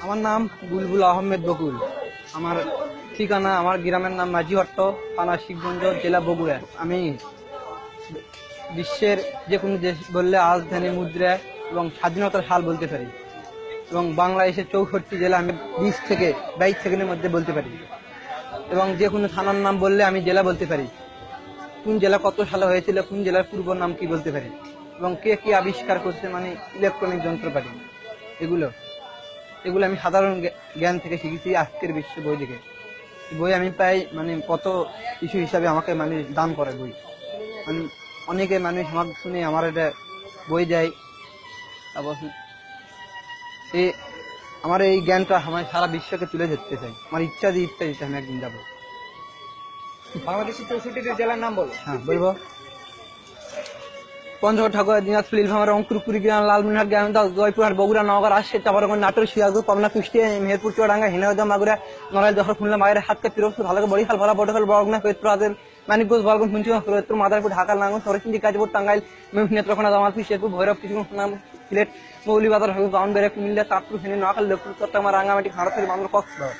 আমার নাম বুলবুল আহমেদ বকুল। আমার ঠিকানা আমার গ্রামের নাম মাঝিহট্ট থানা শিবগঞ্জ, জেলা বগুড়া। আমি বিশ্বের যে কোনো দেশ বললে রাজধানী মুদ্রা এবং স্বাধীনতার সাল বলতে পারি। এবং বাংলাদেশের চৌষট্টি জেলা আমি বিশ থেকে বাইশ সেকেন্ডের মধ্যে বলতে পারি। এবং যে কোনো থানার নাম বললে আমি জেলা বলতে পারি। কোন জেলা কত সালে হয়েছিল, কোন জেলার পূর্ব নাম কি বলতে পারি। এবং কে কি আবিষ্কার করছে মানে ইলেকট্রনিক যন্ত্রপাতি। এগুলো। এগুলো আমি সাধারণ জ্ঞান থেকে শিখেছি আজকের বিশ্ব বই থেকে। বই আমি প্রায় মানে কত কিছু হিসাবে আমাকে মানে দান করে বই। মানে অনেকে মানুষ আমাকে শুনে আমার এটা বই দেয়। তারপর এই আমার এই জ্ঞানটা আমার সারা বিশ্বকে তুলে ধরতে চাই আমার ইচ্ছা দিয়ে ইচ্ছা দিতে আমি একদিন যাব। বাংলাদেশের চৌষট্টি জেলার নাম বলো। হ্যাঁ বলব। পঞ্চগড় ঠাকুর দিনাজপুর নীলভাঙা রংপুর কুড়িগ্রাম লালমিনহাট গ্রামদাস জয়পুরহাট বগুড়া নওগাঁ রাজশাহী চাপারগঞ্জ নাটোর সিরাজগঞ্জ পাবনা কুষ্টিয়া মেহেরপুর চুয়াডাঙ্গা হিনাদা মাগুরা নড়াইল দশর খুলনা মায়ের হাতকে পিরোজপুর ভালো বড়িখাল ভরা বড়খাল বড়গনা ফরিদপুর আদের মানিকগঞ্জ বলগঞ্জ মুন্সিগঞ্জ ফরিদপুর মাদারপুর ঢাকা নাঙ্গল সরসিন্দি কাজপুর টাঙ্গাইল নেত্রকোনা জামালপুর শেরপুর ভৈরব সুনাম সিলেট মৌলিবাজার হবিব বাউন্ডারি কুমিল্লা চাঁদপুর ফেনী নোয়াখালী লক্ষ্মীপুর চট্টগ্রাম রাঙ্গামাটি খাড়াছড়ি বান্দর কক্সবাজার।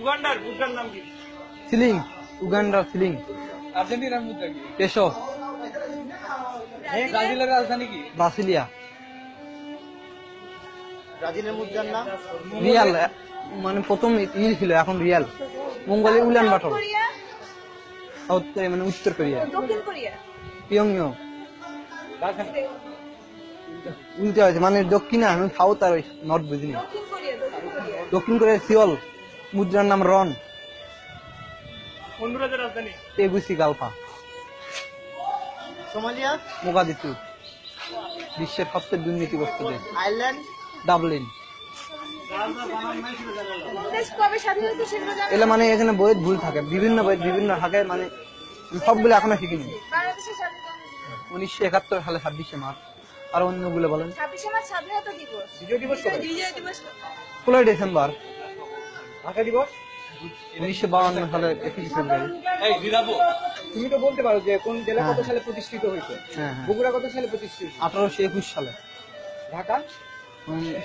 উগান্ডার মুদ্রার নাম কি? Shilling Uganda shilling. আর্জেন্টিনার মুদ্রা কি? পেশো। ব্রাজিলের রাজধানী কি? ব্রাসিলিয়া ব্রাজিলের মুদ্রার নাম? রিয়াল মানে প্রথম ই ছিল এখন রিয়াল। মঙ্গলে উলান বাটর সাউথ কোরিয়া? মানে উত্তর কোরিয়া। দক্ষিণ কোরিয়া? পিয়ংইয়ং। উল্টে হয়েছে মানে দক্ষিণে আমি সাউথ আর নর্থ বুঝিনি। দক্ষিণ কোরিয়া দক্ষিণ কোরিয়া। দক্ষিণ কোরিয়া সিওল। মুদ্রার নাম রন। হন্ডুরাসের রাজধানী? Tegucigalpa. সোমালিয়া? মোগাদিতু। বিশ্বের সবচেয়ে দুর্নীতিগ্রস্ত দেশ। আয়ারল্যান্ড? ডাবলিন। এগুলো মানে এখানে বইয়ের ভুল থাকে। বিভিন্ন বই বিভিন্ন থাকে মানে সবগুলো এখনও শিখিনি। উনিশশো একাত্তর সালে ছাব্বিশে মার্চ। আর অন্যগুলো বলেন। ছাব্বিশে মার্চ স্বাধীনতা দিবস। বিজয় দিবস কবে? বিজয় দিবস ষোলোই ডিসেম্বর। ভাষা দিবস? উনিশশো বাউন্ন সালে একুশে ফেব্রুয়ারি। এই দিদাবো তুমি তো বলতে পারো যে কোন জেলা কত হ্যাঁ। সালে প্রতিষ্ঠিত হয়েছে? হ্যাঁ হ্যাঁ। বগুড়া কত সালে প্রতিষ্ঠিত? আঠারোশো একুশ সালে। ঢাকা?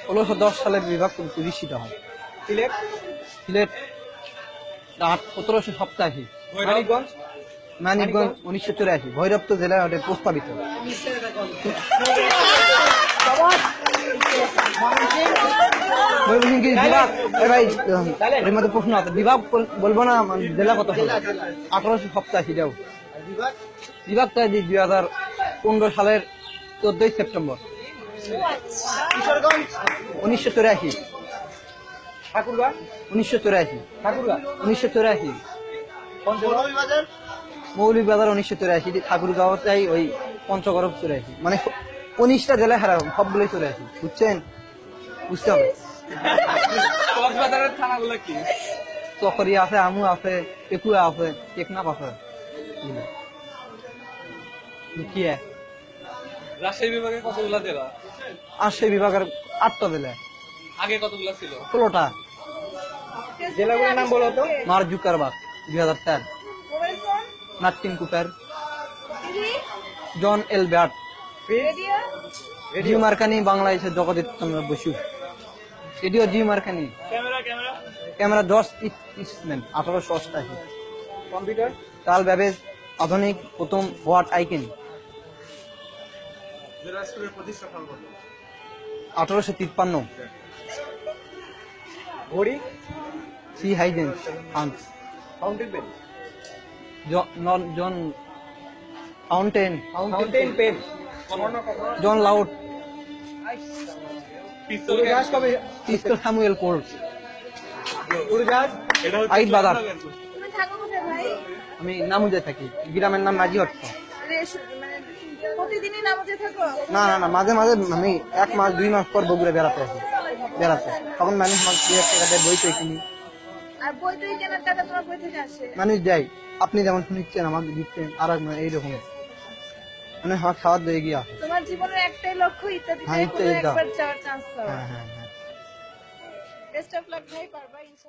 ষোলোশো দশ সালে বিভাগ প্রতিষ্ঠিত হয়। সিলেট? সিলেট আট সতেরোশো সপ্তাশি মানিকগঞ্জ? মানিকগঞ্জ উনিশশো চুরাশি। ভৈরব জেলায় ওটা প্রস্তাবিত। প্রশ্ন উনিশশো চুরাশি ঠাকুরগাঁ উনিশশো পঞ্চগড় বাজার উনিশশো চুরাশি ওই পঞ্চগড় চুরাশি মানে উনিশটা জেলায় হারাম সবগুলোই চুরাশি বুঝছেন? বুঝতে হবে কক্সবাজারের থানাগুলো কি? চকরিয়া আছে আমু আছে পেকুয়া আছে টেকনাফ আছে। কি রাজশাহী বিভাগে কতগুলো জেলা? আর বিভাগের আটটা জেলা। আগে কতগুলো ছিল? ষোলোটা। জেলাগুলোর নাম বলো তো। মার দুই হাজার চার। কুপার। জন এলবার্ট জি মার্কানি বাংলাদেশের চন্দ্র বসু। এটিও জি মার্কানি ক্যামেরা দশ ইস্টম্যান আঠারোশো অষ্টাশি। কম্পিউটার কাল ব্যাবেজ আধুনিক প্রথম হোয়াট আইকেন। আঠারোশো তিপ্পান্ন। ঘড়ি? C Huygens France fountain pen John fountain fountain pen John Loud. পিস্তল স্যামুয়েল কোর্স উড়োজাহাজ আইট বাজার। তুমি থাকো কোথায় ভাই? আমি নামুজে থাকি। গ্রামের নাম নাজি মানে প্রতিদিনই নামাজে থাকো? না না না মাঝে মাঝে আমি এক মাস দুই মাস পর বগুড়ে বেড়াতে আসি। বেড়াতে। তখন মানুষ আমার দুই এক টাকা দেয় বই তো কিনি। আর বই তুই কেনার টাকা তোমার বই থেকে আসে? মানুষ যাই আপনি যেমন শুনিচ্ছেন আমাকে দিচ্ছেন আর এক মানে এইরকম। মানে আমার খাওয়ার দিয়ে গিয়া তোমার জীবনের একটাই লক্ষ্য ইত্যাদি হ্যাঁ, ইত্যাদি দাও। একবার যাওয়ার চান্স পাওয়া হ্যাঁ হ্যাঁ হ্যাঁ বেস্ট অফ লাক ভাই পারবা ইনশাআল্লাহ